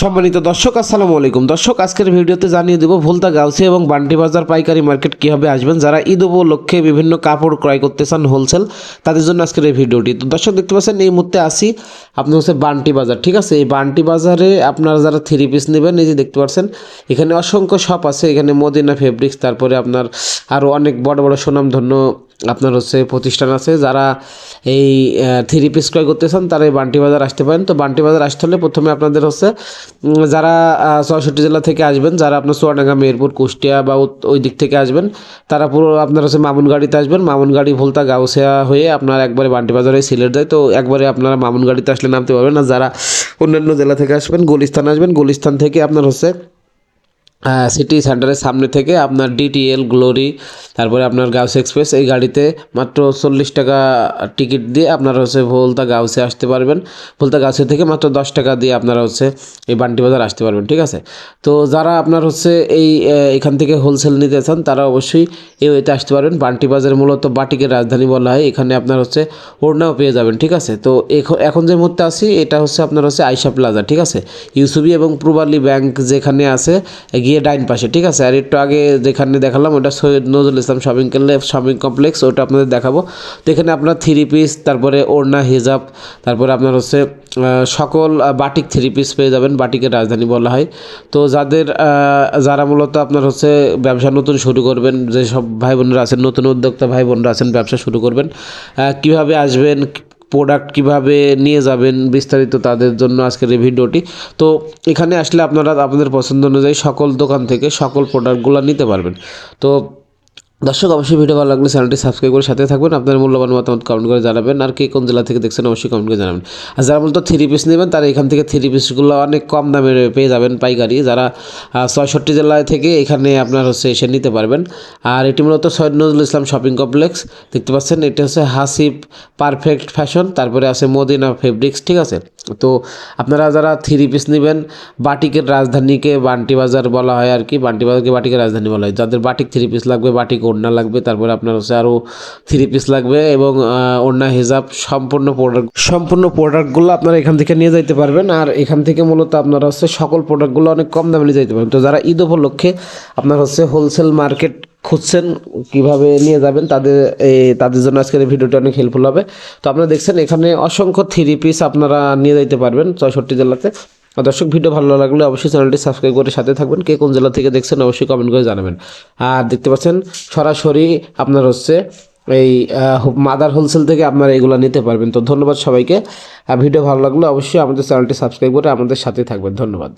সম্মানিত দর্শক, আসসালামু আলাইকুম। দর্শক, আজকের ভিডিওতে জানিয়ে দেবো ভুলতা গাউসি এবং বান্টি বাজার পাইকারি মার্কেট কীভাবে আসবেন, যারা ঈদ উপলক্ষে বিভিন্ন কাপড় ক্রয় করতে চান হোলসেল তাদের জন্য আজকের এই ভিডিওটি। তো দর্শক, দেখতে পাচ্ছেন, এই মুহূর্তে আসি আপনার হচ্ছে বান্টি বাজার, ঠিক আছে? এই বান্টি বাজারে আপনারা যারা থ্রি পিস নেবেন, এই যে দেখতে পাচ্ছেন, এখানে অসংখ্য শপ আছে, এখানে মদিনা ফেব্রিক্স তারপরে আপনার আরও অনেক বড় বড় সুনামধন্য আপনার হচ্ছে প্রতিষ্ঠান আছে যারা এই থ্রি পিস ক্রয় করতে চান তারা এই বান্টি বাজার আসতে পারেন। তো বান্টি বাজার আসতে হলে প্রথমে আপনাদের হচ্ছে যারা আহ, চৌষট্টি জেলা থেকে আসবেন যারা আপনার চুয়াডাঙ্গা মেহেরপুর কুষ্টিয়া বা ওই দিক থেকে আসবেন তারা পুরো আপনার হচ্ছে মামুন গাড়িতে আসবেন। মামুন গাড়ি ভুলতা গাউসিয়া হয়ে আপনার একবারে বান্টি বাজারে সিলেট যায়। তো একবারে আপনারা মামুন গাড়িতে আসলে নামতে পারবেন। আর যারা অন্যান্য জেলা থেকে আসবেন গুলিস্তান আসবেন গুলিস্তান থেকে আপনার হচ্ছে সিটি সেন্টারের সামনে থেকে আপনার ডিটিএল গ্লোরি তারপরে আপনার গাউস এক্সপ্রেস এই গাড়িতে মাত্র চল্লিশ টাকা টিকিট দিয়ে আপনারা হচ্ছে ভোলতা গাউসে আসতে পারবেন। ভোলতা গাউসে থেকে মাত্র দশ টাকা দিয়ে আপনারা হচ্ছে এই বান্টি বাজার আসতে পারবেন, ঠিক আছে? তো যারা আপনার হচ্ছে এই এখান থেকে হোলসেল নিতে চান, তারা অবশ্যই এই ওয়েতে আসতে পারবেন। বান্টি বাজার মূলত বাটিকের রাজধানী বলা হয়, এখানে আপনার হচ্ছে ওড়নাও পেয়ে যাবেন, ঠিক আছে? তো এখ- এখন যে মুহূর্তে আছি, এটা হচ্ছে আপনার হচ্ছে আইসা প্লাজা ঠিক আছে? ইউসুবি এবং পূর্বালী ব্যাংক যেখানে আছে গিয়ে ডাইন পাশে, ঠিক আছে? আর একটু আগে যেখানে দেখালাম, ওটা Syed Nazrul Islam shopping shopping complex, ওটা আপনাদের দেখাবো। তো এখানে আপনার থ্রি পিস তারপরে ওড়না, হিজাব, তারপরে আপনার হচ্ছে সকল বাটিক থ্রি পিস পেয়ে যাবেন, বাটিকের রাজধানী বলা হয়। তো যাদের যারা মূলত আপনার হচ্ছে ব্যবসা নতুন শুরু করবেন, যেসব ভাই বোনরা আছেন, নতুন উদ্যোক্তা ভাই বোনরা আছেন, ব্যবসা শুরু করবেন কীভাবে আসবেন প্রোডাক্ট কীভাবে নিয়ে যাবেন বিস্তারিত তাদের জন্য আজকের এই ভিডিওটি। তো এখানে আসলে আপনারা, আপনাদের পছন্দ অনুযায়ী সকল দোকান থেকে সকল প্রোডাক্টগুলো নিতে পারবেন। তো দর্শক, অবশ্যই ভিডিও ভালো লাগলে চ্যানেলটি সাবস্ক্রাইব করে সাথে থাকবেন। আপনার মূল্যবান মতামত কমেন্ট করে জানাবেন। আর কে কোন জেলা থেকে দেখছেন, অবশ্যই কমেন্ট করে জানাবেন। আর যারা মূলত থ্রি পিস নেবেন, তারা এখান থেকে থ্রি পিসগুলো অনেক কম দামে পেয়ে যাবেন পাইকারি। যারা ছয়ষট্টি জেলায় থেকে এখানে আপনার হচ্ছে এসে নিতে পারবেন। আর এটি মূলত সৈয়দ নজরুল ইসলাম শপিং কমপ্লেক্স দেখতে পাচ্ছেন, এটা হচ্ছে হাসিব পারফেক্ট ফ্যাশন তারপরে আছে মদিনা ফেব্রিক্স ঠিক আছে? তো আপনারা যারা থ্রি পিস নেবেন, বাটিকের রাজধানীকে বান্টি বাজার বলা হয় আর কি, বান্টি বাজারকে বাটিকের রাজধানী বলা হয়। যাদের বাটিক থ্রি পিস লাগবে, বাটিক ওড়না লাগবে, তারপরে আপনার হচ্ছে আরও থ্রি পিস লাগবে এবং ওড়না, হিজাব সম্পূর্ণ প্রোডাক্ট সম্পূর্ণ প্রোডাক্টগুলো আপনারা এখান থেকে নিয়ে যাইতে পারবেন। আর এখান থেকে মূলত আপনারা হচ্ছে সকল প্রোডাক্টগুলো অনেক কম দামে নিয়ে যাইতে পারবেন। তো যারা ঈদ উপলক্ষে আপনার হচ্ছে হোলসেল মার্কেট খুঁজছেন কীভাবে নিয়ে যাবেন, তাদের, এই, তাদের জন্য আজকের এই ভিডিওটা অনেক হেল্পফুল হবে। তো আপনারা দেখছেন, এখানে অসংখ্য থ্রি পিস আপনারা নিয়ে যাইতে পারবেন ছয়ষট্টি জেলাতে। দর্শক, ভিডিও ভালো লাগলে অবশ্যই চ্যানেলটি সাবস্ক্রাইব করে সাথে থাকবেন। কে কোন জেলা থেকে দেখছেন অবশ্যই কমেন্ট করে জানাবেন। আর দেখতে পাচ্ছেন, সরাসরি আপনার হচ্ছে এই মাদার হোলসেল থেকে আপনারা এগুলো নিতে পারবেন। তো ধন্যবাদ সবাইকে। ভিডিও ভালো লাগলে অবশ্যই আমাদের চ্যানেলটি সাবস্ক্রাইব করে আমাদের সাথে থাকবেন। ধন্যবাদ।